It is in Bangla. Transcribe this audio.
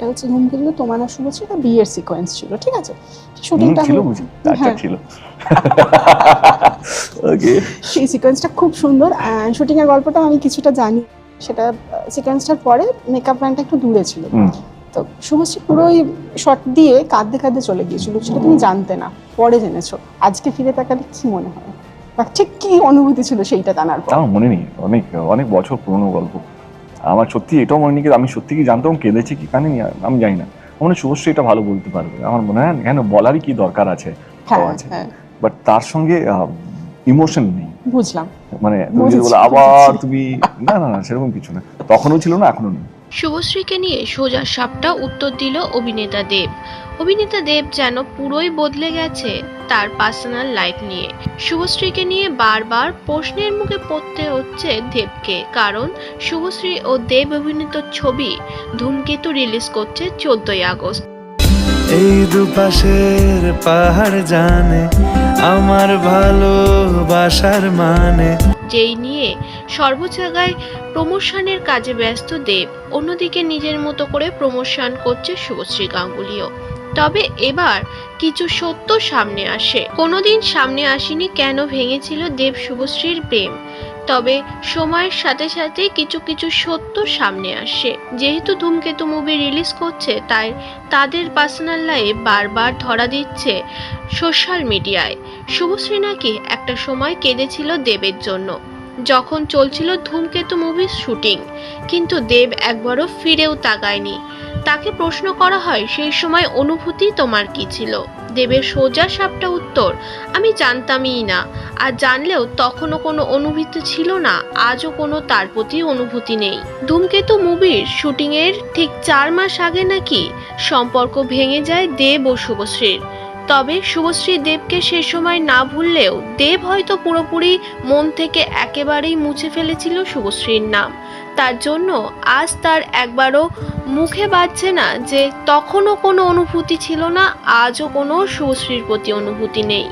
সেটা হচ্ছে ধূমকেতু তোমার আর শুভশ্রী একটা বিয়ের সিকোয়েন্স ছিল ঠিক আছে? শুটিংটা ছিল বুঝি আচ্ছা। ছিল। ওকে সেই সিকোয়েন্সটা খুব সুন্দর শুটিং এর গল্পটাও আমি কিছুটা জানি। সেটা সিকোয়েন্সটার পরে মেকআপ ম্যানটা একটু দূরে ছিল। তো শুভশ্রী পুরোই শট দিয়ে কাঁদতে কাঁদতে চলে গিয়েছিল সেটা তুমি জানতে না পরে জেনেছো। আজকে ফিরে তাকালে কি মনে হয়? ঠিক কি অনুভূতি ছিল সেইটা জানার পর? মনে নেই অনেক অনেক বছর পুরনো গল্প। আমার সত্যি এটাও মনে নেই আমি সত্যি কি জানতাম কেঁদেছি কি কানে আমি জানি না। আমার মনে হয় শুভশ্রী এটা ভালো বলতে পারবে। আমার মনে হয় কেন বলারই কি দরকার আছে? হ্যাঁ হ্যাঁ। বাট তার সঙ্গে ইমোশন নেই। বুঝলাম। মানে তুমি যদি বলো আবার তুমি না না না সেরকম কিছু না। তখনও ছিল না এখনও নেই। শুভশ্রীকে নিয়ে সোজা সাপটা উত্তর দিল অভিনেতা দেব। অভিনেতা দেব যেন পুরোই বদলে গেছে তার পার্সোনাল লাইফ নিয়ে। শুভশ্রীকে নিয়ে বারবার প্রশ্নের মুখে পড়তে হচ্ছে দেবকে কারণ শুভশ্রী ও দেব অভিনীত ছবি ধূমকেতু রিলিজ করছে চোদ্দই আগস্ট। এই দুপাশের পাহাড় জানে আমার ভালোবাসার মানে। যেই নিয়ে সর্ব জায়গায় প্রমোশনের কাজে ব্যস্ত দেব অন্যদিকে নিজের মতো করে প্রমোশন করছে শুভশ্রী গাঙ্গুলিও। তবে এবার কিছু সত্য সামনে আসে। কোনোদিন সামনে আসেনি কেন ভেঙেছিল দেব শুভশ্রীর প্রেম। তবে সময়ের সাথে সাথে কিছু কিছু সত্য সামনে আসে। যেহেতু ধূমকেতু মুভি রিলিজ করছে, তাই তাদের পার্সোনাল লাইফ বারবার ধরা দিচ্ছে সোশ্যাল মিডিয়ায় শুভশ্রী নাকি একটা সময় কেঁদেছিল দেবের জন্য। যখন চলছিল ধূমকেতু মুভির শুটিং কিন্তু দেব একবারও ফিরেও তাকায়নি। তাকে প্রশ্ন করা হয়, সেই সময় অনুভূতি তোমার কি ছিল? দেবের সোজা সাপটা উত্তর, আমি জানতামই না। আর জানলেও তখনও কোনো অনুভূতি ছিল না, আজও কোনো তার প্রতি অনুভূতি নেই। ধূমকেতু মুভির শুটিংয়ের ঠিক চার মাস আগে নাকি সম্পর্ক ভেঙে যায় দেব ও শুভশ্রীর। তবে শুভশ্রী দেবকে সে সময় না ভুললেও দেব হয়তো পুরোপুরি মন থেকে একেবারেই মুছে ফেলেছিল শুভশ্রীর নাম। তার জন্য আজ তার একবারও মুখে বাজছে না যে তখনও কোনো অনুভূতি ছিল না, আজও কোনো শুভশ্রীর প্রতি অনুভূতি নেই।